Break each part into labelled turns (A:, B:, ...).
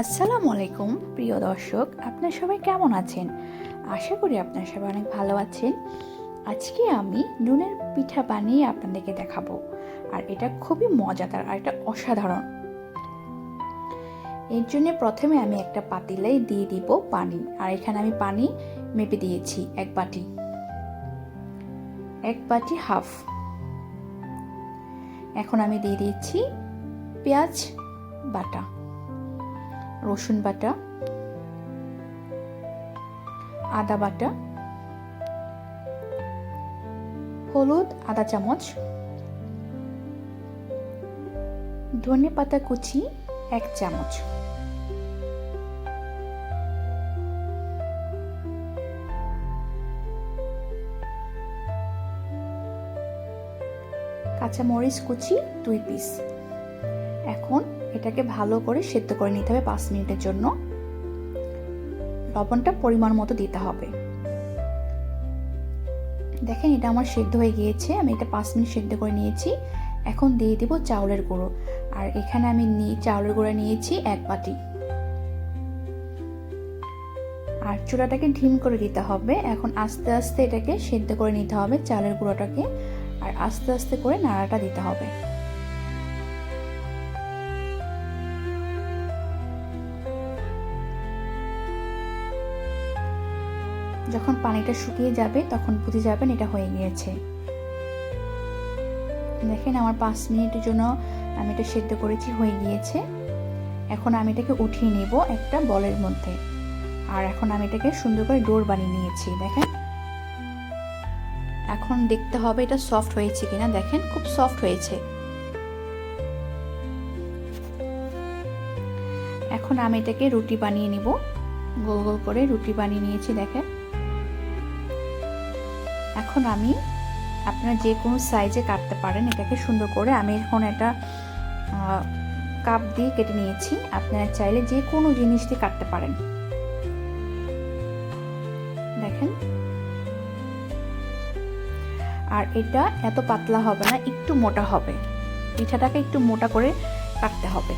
A: আসসালামু আলাইকুম, প্রিয় দর্শক। আপনার সবাই কেমন আছেন? আশা করি আপনার সবাই অনেক ভালো আছেন। আজকে আমি নুনের পিঠা বানিয়ে আপনাদেরকে দেখাবো। আর এটা খুবই মজাদার আর এটা অসাধারণ। এর জন্য প্রথমে আমি একটা পাতিলায় দিয়ে দিব পানি। আর এখানে আমি পানি মেপে দিয়েছি, এক বাটি। এক বাটি হাফ। এখন আমি দিয়ে দিয়েছি পেঁয়াজ বাটা। রসুন বাটা, আদা বাটা, হলুদ আদা চামচ, ধনে পাতা কুচি এক চামচ। কাঁচা মরিচ কুচি দুই পিস এখন এটাকে ভালো করে সেদ্ধ করে নিতে হবে পাঁচ মিনিটের জন্য। লবণটা পরিমাণ মতো দিতে হবে। দেখেন এটা আমার সেদ্ধ হয়ে গিয়েছে, আমি এটা পাঁচ মিনিট সেদ্ধ করে নিয়েছি। এখন দিয়ে দিব চাউলের গুঁড়ো। আর এখানে আমি নিয়ে চাউলের গুঁড়ো নিয়েছি এক বাটি। আর চূড়াটাকে ঢিম করে দিতে হবে। এখন আস্তে আস্তে এটাকে সেদ্ধ করে নিতে হবে চালের গুঁড়োটাকে। আর আস্তে আস্তে করে নাড়াটা দিতে হবে। যখন পানিটা শুকিয়ে যাবে, তখন বুঝে যাবেন এটা হয়ে গিয়েছে। দেখেন আমার পাঁচ মিনিটের জন্য আমি এটা সেদ্ধ করেছি, হয়ে গিয়েছে। এখন আমি এটাকে উঠিয়ে নেব একটা বলের মধ্যে। আর এখন আমি এটাকে সুন্দর করে ডোর বানিয়ে নিয়েছি, দেখেন। এখন দেখতে হবে এটা সফট হয়েছে কিনা, দেখেন খুব সফট হয়েছে। এখন আমি এটাকে রুটি বানিয়ে নিব। গোল গোল করে রুটি বানিয়ে নিয়েছি, দেখেন। এখন আমি আপনারা যে কোনো সাইজে কাটতে পারেন। এটাকে সুন্দর করে আমি এখন একটা কাপ দিয়ে কেটে নিয়েছি। আপনারা চাইলে যে কোনো জিনিস দিয়ে কাটতে পারেন। দেখেন। আর এটা এত পাতলা হবে না, একটু মোটা হবে। পিঠাটাকে একটু মোটা করে কাটতে হবে।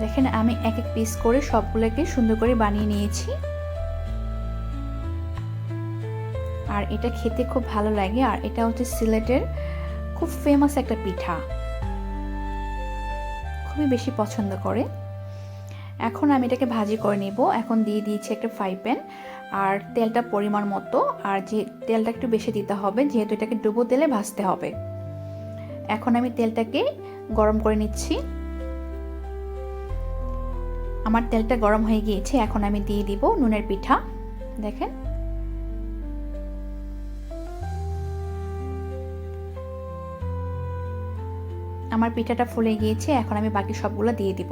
A: দেখেন, আমি এক এক পিস করে সবগুলোকে সুন্দর করে বানিয়ে নিয়েছি। আর এটা খেতে খুব ভালো লাগে। আর এটা হচ্ছে সিলেটের খুব ফেমাস একটা পিঠা। খুবই বেশি পছন্দ করে। এখন আমি এটাকে ভাজি করে নেব। এখন দিয়ে দিয়েছি একটা ফ্রাই প্যান আর তেলটা পরিমাণ মতো। আর যে তেলটা একটু বেশি দিতে হবে, যেহেতু এটাকে ডুবো তেলে ভাজতে হবে। এখন আমি তেলটাকে গরম করে নিচ্ছি। আমার তেলটা গরম হয়ে গিয়েছে। এখন আমি দিয়ে দিব নুনের পিঠা। দেখেন। আমার পিঠাটা ফুলে গিয়েছে, এখন আমি বাকি সবগুলো দিয়ে দিব।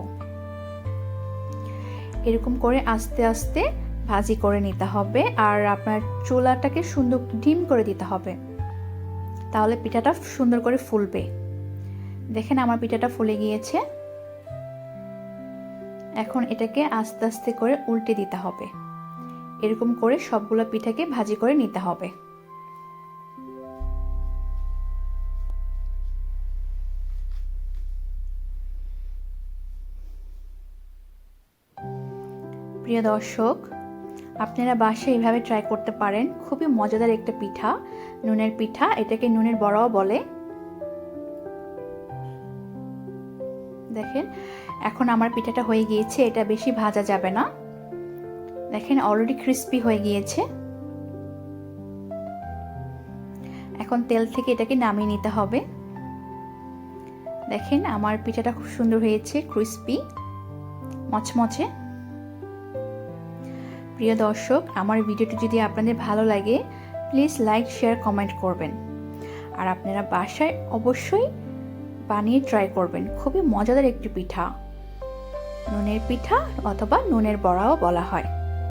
A: এরকম করে আস্তে আস্তে ভাজি করে নিতে হবে আর আপনার চুলাটাকে সুন্দর ডিম করে দিতে হবে। তাহলে পিঠাটা সুন্দর করে ফুলবে। দেখেন আমার পিঠাটা ফুলে গিয়েছে। এখন এটাকে আস্তে আস্তে করে উল্টে দিতে হবে। এরকম করে সবগুলো পিঠাকে ভাজি করে নিতে হবে। প্রিয় দর্শক, আপনারা বাসায় এইভাবে ট্রাই করতে পারেন। খুবই মজাদার একটা পিঠা, নুনের পিঠা, এটাকে নুনের বড়াও বলে। দেখেন, এখন আমার পিঠাটা হয়ে গিয়েছে, এটা বেশি ভাজা যাবে না। দেখেন অলরেডি ক্রিস্পি হয়ে গিয়েছে। এখন তেল থেকে এটাকে নামিয়ে নিতে হবে। দেখেন, আমার পিঠাটা খুব সুন্দর হয়েছে ক্রিস্পি মচমচে। প্রিয় দর্শক, আমার ভিডিওটি যদি আপনাদের ভালো লাগে প্লিজ লাইক শেয়ার কমেন্ট করবেন। আর আপনারা বাসায় অবশ্যই বানিয়ে ট্রাই করবেন। খুবই মজাদার একটি পিঠা। নুনের পিঠা অথবা নুনের বড়াও বলা হয়।